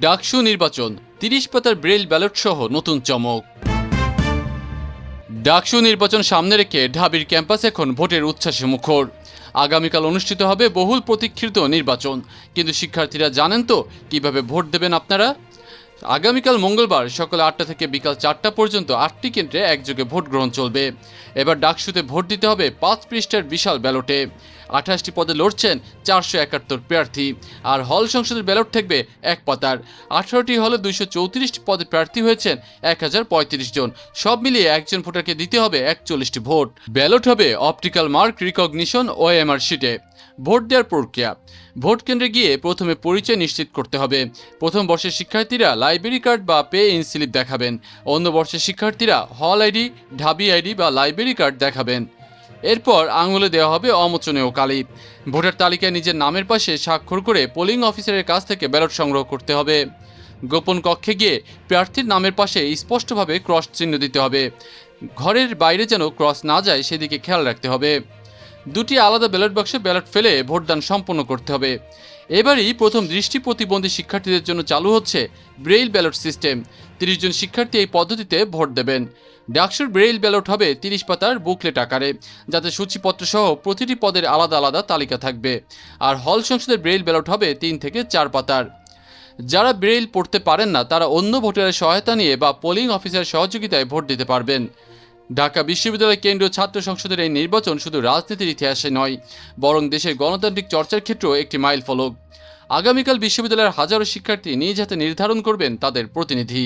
ডাকসু নির্বাচন, তিরিশ পাতার ব্রেল ব্যালট সহ নতুন চমক। ডাকসু নির্বাচন সামনে রেখে ঢাবির ক্যাম্পাস এখন ভোটের উচ্ছ্বাসে মুখর। আগামীকাল অনুষ্ঠিত হবে বহুল প্রতীক্ষিত নির্বাচন। কিন্তু শিক্ষার্থীরা জানেন তো, কীভাবে ভোট দেবেন আপনারা? আগামীকাল মঙ্গলবার সকাল আটটা থেকে বিকাল চারটা পর্যন্ত আটটি কেন্দ্রে একযোগে ভোট গ্রহণ চলবে। এবার ডাকসুতে ভোট দিতে হবে পাঁচ পৃষ্ঠার বিশাল ব্যালটে। আঠাশটি পদে লড়ছেন চারশো একাত্তর প্রার্থী। আর হল সংসদের ব্যালট থাকবে এক পাতার। আঠারোটি হলে দুইশো চৌত্রিশটি পদে প্রার্থী হয়েছেন এক হাজার পঁয়ত্রিশ জন। সব মিলিয়ে একজন ভোটারকে দিতে হবে একচল্লিশটি ভোট। ব্যালট হবে অপটিক্যাল মার্ক রিকগনিশন ও এমআর শিটে। ভোট দেওয়ার প্রক্রিয়া। ভোট কেন্দ্রে গিয়ে প্রথমে পরিচয় নিশ্চিত করতে হবে। প্রথম বর্ষের শিক্ষার্থীরা লাইব্রেরি কার্ড বা পে ইন স্লিপ দেখাবেন। অন্য বর্ষের শিক্ষার্থীরা হল আইডি, ঢাবি আইডি বা লাইব্রেরি কার্ড দেখাবেন। এরপর আঙুলে দেওয়া হবে অমোচনীয় কালি। ভোটার তালিকায় নিজের নামের পাশে স্বাক্ষর করে পোলিং অফিসারের কাছ থেকে ব্যালট সংগ্রহ করতে হবে। গোপন কক্ষে গিয়ে প্রার্থীর নামের পাশে স্পষ্টভাবে ক্রস চিহ্ন দিতে হবে। ঘরের বাইরে যেন ক্রস না যায় সেদিকে খেয়াল রাখতে হবে। দুটি আলাদা ব্যালট বাক্সে ব্যালট ফেলে ভোটদান সম্পন্ন করতে হবে। এবারই প্রথম দৃষ্টি প্রতিবন্ধী শিক্ষার্থীদের জন্য চালু হচ্ছে ব্রেইল ব্যালট সিস্টেম। তিরিশ জন শিক্ষার্থী এই পদ্ধতিতে ভোট দেবেন। ডাকসুর ব্রেইল ব্যালট হবে তিরিশ পাতার বুকলেট আকারে যাতে সূচিপত্র সহ প্রতিটি পদের আলাদা আলাদা তালিকা থাকবে। আর হল সংসদের ব্রেইল ব্যালট হবে তিন থেকে চার পাতার। যারা ব্রেইল পড়তে পারেন না, তারা অন্য ভোটারের সহায়তা নিয়ে বা পোলিং অফিসারের সহযোগিতায় ভোট দিতে পারবেন। ঢাকা বিশ্ববিদ্যালয় কেন্দ্রীয় ছাত্র সংসদের এই নির্বাচন শুধু রাজনীতির ইতিহাসে নয়, বরং দেশের গণতান্ত্রিক চর্চার ক্ষেত্রেও একটি মাইল ফলক। আগামীকাল বিশ্ববিদ্যালয়ের হাজারো শিক্ষার্থী নিজ হাতে নির্ধারণ করবেন তাদের প্রতিনিধি।